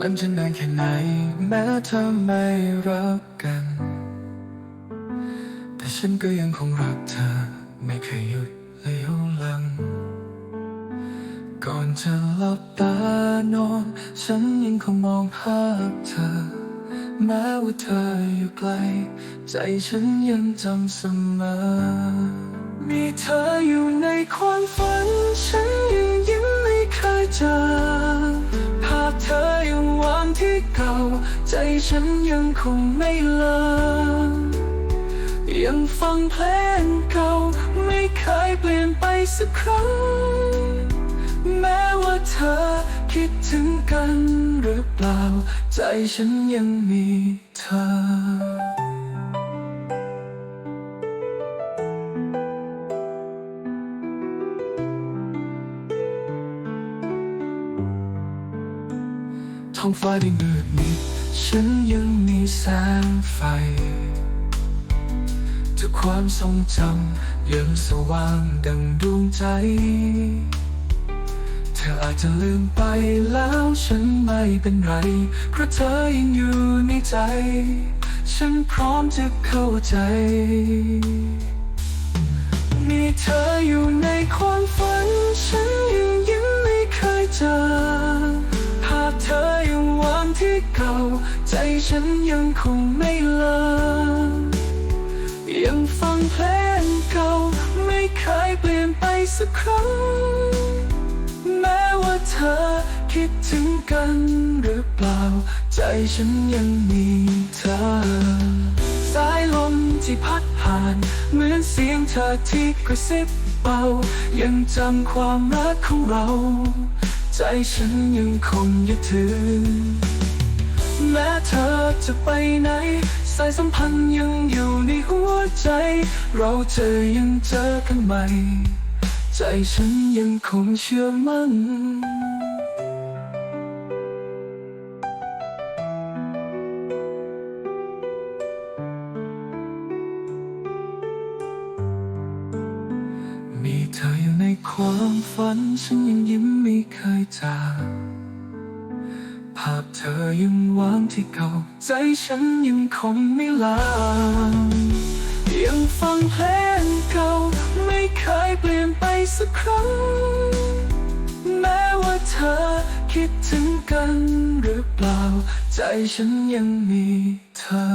มันจะนานแค่ไหน แม้เธอไม่รักกัน แต่ฉันก็ยังคงรักเธอ ไม่เคยหยุดเลี้ยวหลัง ก่อนจะหลับตานอน ฉันยังคงมองภาพเธอ แม้ว่าเธออยู่ไกล ใจฉันยังจำเสมอ มีเธออยู่ในความฝัน ฉันยังคงไม่เลิกยังฟังเพลงเก่าไม่เคยเปลี่ยนไปสักครั้ง แม้ว่าเธอคิดถึงกันหรือเปล่า ใจฉันยังมีเธอท้องฟ้าได้มืดมิด ฉันยังมีแสงไฟ ทุกความทรงจำยังสว่างดังดวงใจ เธออาจจะลืมไปแล้วฉันไม่เป็นไร เพราะเธอยังอยู่ในใจ ฉันพร้อมจะเข้าใจ ใจฉันยังคงไม่เลิกยังฟังเพลงเก่าไม่เคยเปลี่ยนไปสักครั้ง แม้ว่าเธอคิดถึงกันหรือเปล่า ใจฉันยังมีเธอ สายลมที่พัดผ่าน เหมือนเสียงเธอที่กระซิบเบา ยังจำความรักของเรา ใจฉันยังคงยึดถือ แม้เธอจะไปไหน สายสัมพันธ์ยังอยู่ในหัวใจ เราเจะยังเจอกันใหม่ ใจฉันยังคงเชื่อมั่นมีเธออยู่ในความฝัน ฉันยังยิ้มไม่เคยจางากเธอยังวางที่เก่า ใจฉันยังคงไม่ลางยังฟังเพลงเก่า ไม่เคยเปลี่ยนไปสักครั้ง แม้ว่าเธอคิดถึงกันหรือเปล่า ใจฉันยังมีเธอ